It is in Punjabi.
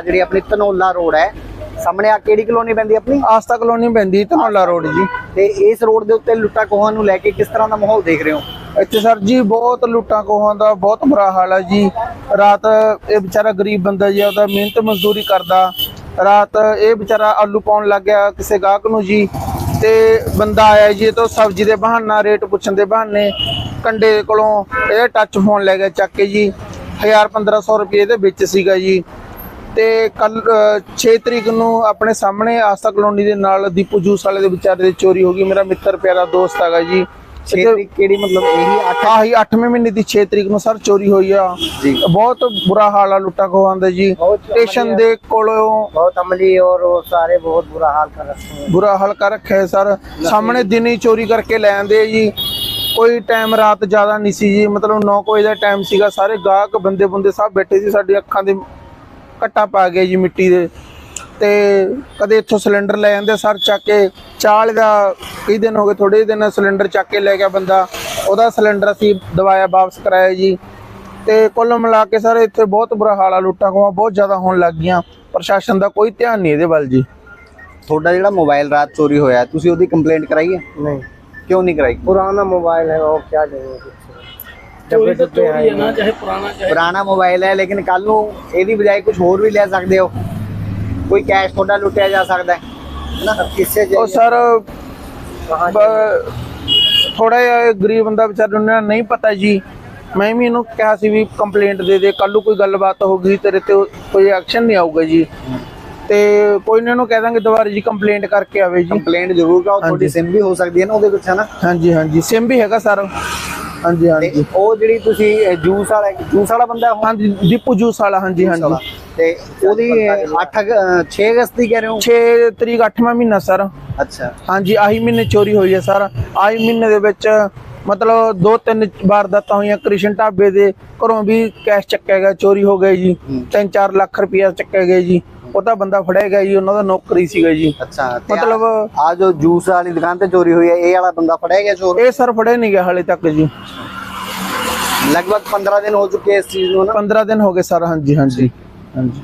ਆ ਜਿਹੜੀ ਆਪਣੀ ਧਨੌਲਾ ਰੋਡ ਹੈ ਸਾਹਮਣੇ ਆ ਕਿਹੜੀ ਕਲੋਨੀ ਪੈਂਦੀ ਆਪਣੀ? ਆਸਤਾ ਕਲੋਨੀ ਪੈਂਦੀ ਧਨੌਲਾ ਰੋਡ ਜੀ। ਤੇ ਇਸ ਰੋਡ ਦੇ ਉੱਤੇ ਲੁੱਟਾ ਖੋਹਾਂ ਨੂੰ ਲੈ ਕੇ ਕਿਸ ਤਰ੍ਹਾਂ ਦਾ ਮਾਹੌਲ ਦੇਖ ਰਹੇ ਹੋ? ਇੱਥੇ ਸਰ ਜੀ ਬਹੁਤ ਲੁੱਟਾਂ ਕੋਹਾਂ ਦਾ ਬਹੁਤ ਬੁਰਾ ਹਾਲ ਹੈ ਜੀ। ਰਾਤ ਇਹ ਵਿਚਾਰਾ ਗਰੀਬ ਬੰਦਾ ਜੀ ਉਹਦਾ ਮਿਹਨਤ ਮਜ਼ਦੂਰੀ ਕਰਦਾ। ਰਾਤ ਇਹ ਵਿਚਾਰਾ ਆਲੂ ਪਾਉਣ ਲੱਗ ਗਿਆ ਕਿਸੇ ਗਾਹਕ ਨੂੰ ਜੀ। ਤੇ ਬੰਦਾ ਆਇਆ ਜੀ ਇਹ ਤੋਂ ਸਬਜ਼ੀ ਦੇ ਬਹਾਨਾ ਰੇਟ ਪੁੱਛਣ ਦੇ ਬਹਾਨੇ। ਕੰਡੇ ਕੋਲੋਂ ਇਹ ਟੱਚ ਫੋਨ ਲੈ ਗਿਆ ਚੱਕ ਕੇ ਜੀ। 1000 1500 ਰੁਪਏ ਦੇ ਵਿੱਚ ਸੀਗਾ ਜੀ। ਤੇ ਕੱਲ 6 ਤਰੀਕ ਨੂੰ ਆਪਣੇ ਸਾਹਮਣੇ ਆਸਾ ਕਲੋਨੀ ਦੇ ਨਾਲ ਦੀਪੂ ਜੂਸ ਵਾਲੇ ਦੇ ਵਿਚਾਰੇ ਦੇ ਚੋਰੀ ਹੋ ਗਈ। ਮੇਰਾ ਮਿੱਤਰ ਪਿਆਰਾ ਦੋਸਤ ਹੈਗਾ ਜੀ। ਕਿਹੜੀ ਮਤਲਬ ਇਹੀ 8 ਆਹੀ 8ਵੇਂ ਮਹੀਨੇ ਦੀ 6 ਤਰੀਕ ਨੂੰ ਸਰ ਚੋਰੀ ਹੋਈ ਆ। ਬਹੁਤ ਬੁਰਾ ਹਾਲ ਆ ਲੁੱਟਾ ਖੋਹਾਂਦਾ ਜੀ। ਸਟੇਸ਼ਨ ਦੇ ਕੋਲੋਂ ਬਹੁਤ ਅਮਲੀ ਔਰ ਸਾਰੇ ਬਹੁਤ ਬੁਰਾ ਹਾਲ ਕਰ ਰੱਖੇ ਬੁਰਾ ਹਾਲ ਕਰ ਰੱਖਿਆ ਸਰ। ਸਾਹਮਣੇ ਦਿਨ ਹੀ ਚੋਰੀ ਕਰਕੇ ਲੈ ਆਂਦੇ ਜੀ। ਕੋਈ ਟਾਈਮ ਰਾਤ ਜ਼ਿਆਦਾ ਨਹੀਂ ਸੀ ਜੀ। ਮਤਲਬ 9 ਵਜੇ ਦਾ ਟਾਈਮ ਸੀਗਾ। ਸਾਰੇ ਗਾਹਕ ਬੰਦੇ ਬੁੰਦੇ ਸਭ ਬੈਠੇ ਸੀ। ਸਾਡੀ ਅੱਖਾਂ ਦੇ ਘੱਟਾ ਪਾ ਗਿਆ ਜੀ ਮਿੱਟੀ ਦੇ। ਤੇ ਕਦੇ ਇੱਥੋਂ ਸਿਲੰਡਰ ਲੈ ਜਾਂਦੇ ਸਰ ਚੱਕ ਕੇ ਚਾਲ ਦਾ ਕਈ ਦਿਨ ਹੋ ਗਏ ਥੋੜੇ ਦਿਨ ਸਿਲੰਡਰ ਚੱਕ ਕੇ ਲੈ ਗਿਆ ਬੰਦਾ। ਉਹਦਾ ਸਿਲੰਡਰ ਅਸੀਂ ਦਵਾਇਆ ਵਾਪਸ ਕਰਾਇਆ ਜੀ। ਤੇ ਕੁੱਲ ਮਿਲਾ ਕੇ ਸਰ ਇੱਥੇ ਬਹੁਤ ਬੁਰਾ ਹਾਲ ਆ ਲੁੱਟਾਂ ਖੋਹਾਂ ਬਹੁਤ ਜ਼ਿਆਦਾ ਹੋਣ ਲੱਗ ਗਈਆਂ। ਪ੍ਰਸ਼ਾਸਨ ਦਾ ਕੋਈ ਧਿਆਨ ਨਹੀਂ ਇਹਦੇ ਵੱਲ ਜੀ। ਤੁਹਾਡਾ ਜਿਹੜਾ ਮੋਬਾਈਲ ਰਾਤ ਚੋਰੀ ਹੋਇਆ ਤੁਸੀਂ ਉਹਦੀ ਕੰਪਲੇਂਟ ਕਰਾਈ ਹੈ? ਨਹੀਂ। ਕਿਉਂ ਨਹੀਂ ਕਰਾਈ? ਪੁਰਾਣਾ ਮੋਬਾਈਲ ਹੈ ਉਹ ਕੀ ਦੇਵੇ ਚੋਰੀ ਤਾਂ ਚੋਰੀ ਹੈ ਨਾ ਚਾਹੇ ਪੁਰਾਣਾ ਚਾਹੇ ਪੁਰਾਣਾ ਮੋਬਾਈਲ ਹੈ ਲੇਕਿਨ ਕੱਲ ਨੂੰ ਇਹਦੀ ਬਜਾਏ ਕੁਝ ਹੋਰ ਵੀ ਲੈ ਸਕਦੇ ਹੋ। ਕੋਈ ਕੈਸ਼ ਤੁਹਾਡਾ ਲੁੱਟਿਆ ਜਾ ਸਕਦਾ ਹੈ ਨਾ? ਕਿਸੇ ਉਹ ਸਰ ਥੋੜਾ ਜਿਹਾ ਗਰੀਬ ਬੰਦਾ ਵਿਚਾਰਾ ਨੂੰ ਨਹੀਂ ਪਤਾ ਜੀ। ਮੈਂ ਵੀ ਇਹਨੂੰ ਕਿਹਾ ਸੀ ਵੀ ਕੰਪਲੇਂਟ ਦੇ ਦੇ ਕੱਲ ਨੂੰ ਕੋਈ ਗੱਲਬਾਤ ਹੋ ਗਈ ਤੇਰੇ ਤੇ ਕੋਈ ਐਕਸ਼ਨ ਨਹੀਂ ਆਊਗਾ ਜੀ। ਤੇ ਕੋਈ ਨਹੀਂ ਇਹਨੂੰ ਕਹਿ ਦਾਂਗੇ ਦੁਬਾਰਾ ਜੀ ਕੰਪਲੇਂਟ ਕਰਕੇ ਆਵੇ ਜੀ। ਕੰਪਲੇਂਟ ਜ਼ਰੂਰ ਕਰਾਓ ਤੁਹਾਡੀ ਸਿਮ ਵੀ ਹੋ ਸਕਦੀ ਹੈ ਨਾ ਉਹਦੇ ਵਿੱਚ ਹੈ ਨਾ? ਹਾਂਜੀ ਹਾਂਜੀ। ਸਿਮ ਵੀ ਹੈਗਾ ਸਰ। ਹਾਂਜੀ ਤੇ ਹਾਂਜੀ। ਉਹ ਜਿਹੜੀ ਤੁਸੀਂ ਜੂਸ ਵਾਲਾ ਜੂਸ ਵਾਲਾ ਬੰਦਾ ਹਾਂਜੀ ਦੀਪੂ ਜੂਸ ਵਾਲਾ ਹਾਂਜੀ ਹਾਂਜੀ। ਤੇ ਉਹਦੀ 8 6 ਅਗਸਤ ਦੀ ਕਹਿ ਰਹੇ ਹੋ? 6 ਤਰੀਕ 8ਵਾਂ ਮਹੀਨਾ ਸਰ। ਅੱਛਾ। ਹਾਂਜੀ ਆਹੀ ਮਹੀਨੇ ਚੋਰੀ ਹੋਈ ਹੈ ਸਰ। ਆਹੀ ਮਹੀਨੇ ਦੇ ਵਿੱਚ ਮਤਲਬ ਦੋ ਤਿੰਨ ਵਾਰਦਾਤਾਂ ਹੋਈਆਂ ਕ੍ਰਿਸ਼ਨ ਢਾਬੇ ਦੇ ਘਰੋਂ ਵੀ ਕੈਸ਼ ਚੱਕਿਆ ਗਿਆ ਚੋਰੀ ਹੋ ਗਈ ਜੀ। ਹੂੰ। 3-4 ਲੱਖ ਰੁਪਇਆ ਚੱਕਿਆ ਗਿਆ ਜੀ। ਉਹ ਤਾਂ ਬੰਦਾ ਫੜਿਆ ਗਿਆ ਜੀ ਉਹਨਾਂ ਦਾ ਨੌਕਰੀ ਸੀਗਾ ਜੀ। ਅੱਛਾ ਮਤਲਬ ਆ ਜੋ ਜੂਸ ਵਾਲੀ ਦੁਕਾਨ ਤੇ ਚੋਰੀ ਹੋਈ ਹੈ ਇਹ ਵਾਲਾ ਬੰਦਾ ਫੜਿਆ ਗਿਆ ਚੋਰ? ਇਹ ਸਰ ਫੜਿਆ ਨਹੀਂ ਗਿਆ ਹਾਲੇ ਤੱਕ ਜੀ। ਲਗਭਗ 15 ਦਿਨ ਹੋ ਚੁੱਕੇ ਇਸ ਚੀਜ਼ ਨੂੰ ਨਾ 15 ਦਿਨ ਹੋ ਗਏ ਸਰ ਹਾਂਜੀ ਹਾਂਜੀ। ਹਾਂਜੀ।